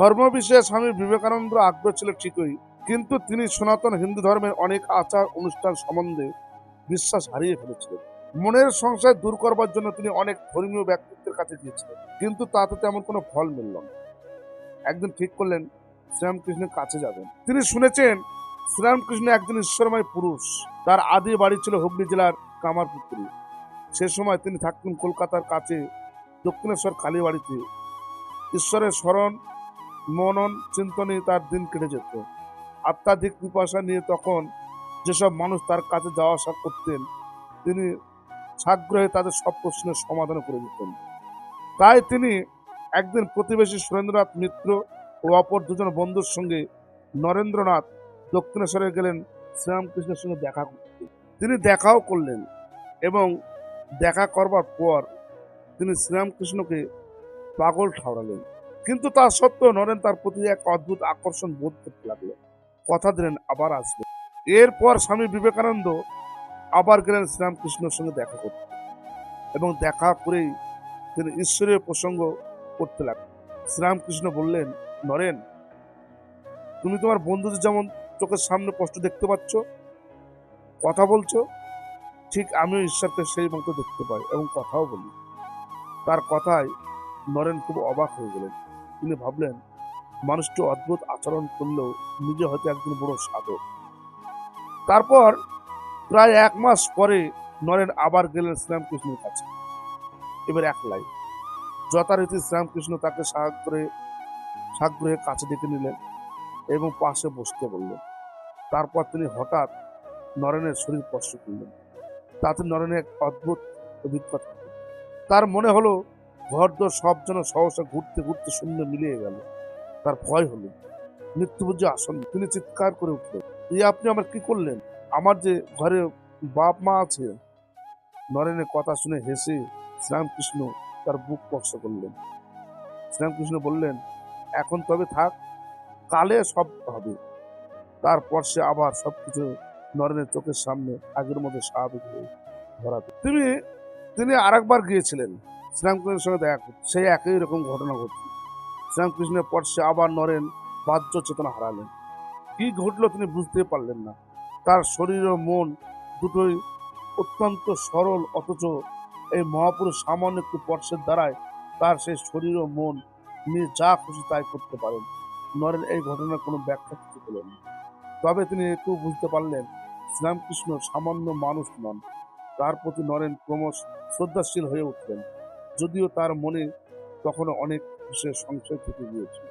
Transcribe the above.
ধর্ম বিষয়ে স্বামী বিবেকানন্দ আগ্রহ ছিল ঠিকই, কিন্তু তিনি সনাতন হিন্দু ধর্মের অনেক আচার অনুষ্ঠান সম্বন্ধে বিশ্বাস হারিয়ে ফেলেছিলেন। মনের সংশয় দূর করবার জন্য তিনি অনেক ধর্মীয় ব্যক্তিত্বের কাছে গিয়েছিলেন, কিন্তু তাতে তেমন কোনো ফল মিলল না। একদিন ঠিক করলেন, শ্রীরামকৃষ্ণের কাছে যাবেন। তিনি শুনেছেন, শ্রীরামকৃষ্ণ একজন ঈশ্বরময় পুরুষ, তার আদি বাড়ি ছিল হুগলি জেলার কামারপুকুরি। সে সময় তিনি থাকতেন কলকাতার কাছে দক্ষিণেশ্বর কালীবাড়িতে। ঈশ্বরের স্মরণ মনন চিন্তনে তার দিন কেটে যেত। আত্মাধিক পিপাসা নিয়ে তখন যেসব মানুষ তার কাছে যাওয়া আসা করতেন, তিনি সাগ্রহে তাদের সব প্রশ্নের সমাধান করে দিতেন। তাই তিনি একদিন প্রতিবেশী সুরেন্দ্রনাথ মিত্র ও অপর দুজন বন্ধুর সঙ্গে নরেন্দ্রনাথ দক্ষিণেশ্বরে গেলেন শ্রীরামকৃষ্ণের সঙ্গে দেখা করতে। তিনি দেখাও করলেন এবং দেখা করবার পর তিনি শ্রীরামকৃষ্ণকে পাগল ঠাউরালেন কিন্তু তা সত্ত্বেও নরেন তার প্রতি এক অদ্ভুত আকর্ষণ বোধ করতে লাগল। কথা দিলেন, আবার আসবে। এরপর স্বামী বিবেকানন্দ আবার গেলেন শ্রীরামকৃষ্ণের সঙ্গে দেখা করতে এবং দেখা করেই তিনি ঈশ্বরীয় প্রসঙ্গ করতে লাগলেন। শ্রীরামকৃষ্ণ বললেন, নরেন, তুমি তোমার বন্ধুদের যেমন চোখের সামনে কষ্ট দেখতে পাচ্ছ, কথা বলছো, ঠিক আমিও ঈশ্বরকে সেই মতো দেখতে পাই এবং কথাও বলি। তার কথায় নরেন খুব অবাক হয়ে গেলেন। তিনি ভাবলেন মানুষটি অদ্ভুত আচরণ করলেও নিজে হয়তো একজন বড় সাধক। তারপর প্রায় এক মাস পরে নরেন আবার গেলেন শ্রীরামকৃষ্ণের কাছে। এবার এক একলাই যথারীতি শ্রীরামকৃষ্ণ তাকে সাগ্রহে সাগ্রহে কাছে ডেকে নিলেন এবং পাশে বসতে বললেন। তারপর তিনি হঠাৎ নরেনের শরীর স্পর্শ করলেন। তাতে নরেনের এক অদ্ভুত অভিজ্ঞতা। তার মনে হলো ঘরদোর সব যেন সহসা ঘুরতে ঘুরতে শূন্য মিলিয়ে গেল। তার ভয় হলো। মৃত্যুবুদ্ধি আসন্ন। তিনি চিৎকার করে উঠলেন। এই আপনি আমার কি করলেন? আমার যে ঘরে বাপ মা আছে। নরেনের কথা শুনে হেসে শ্রীরামকৃষ্ণ তার বুক স্পর্শ করলেন। শ্রীরামকৃষ্ণ বললেন, এখন তবে থাক, কালে সব হবে। তারপর সে আবার সবকিছু নরেনের চোখের সামনে আগের মতো স্বাভাবিক হয়ে ধরাতে তিনি তিনি আরেকবার গিয়েছিলেন। শ্রীরামকৃষ্ণের সঙ্গে দেখা করতে। সেই একই রকম ঘটনা ঘটল। শ্রীরামকৃষ্ণের পর সে আবার নরেন বাহ্য চেতনা হারালেন। কি ঘটলো তিনি বুঝতে পারলেন না। তার শরীর ও মন দুটোই অত্যন্ত সরল, অথচ এই মহাপুরুষ সামান্য একটু স্পর্শের দ্বারাই তার সেই শরীর ও মন নিয়ে যা খুশি তাই করতে পারেন। নরেন এই ঘটনার কোনো ব্যাখ্যা করতে পেলেন না। তবে তিনি একটু বুঝতে পারলেন, শ্রীরামকৃষ্ণ সামান্য মানুষ নন। তার প্রতি নরেন ক্রমশ শ্রদ্ধাশীল হয়ে উঠলেন। যদিও তার মনে তখন অনেক বিষয়ে সংশয় থেকে গিয়েছিল।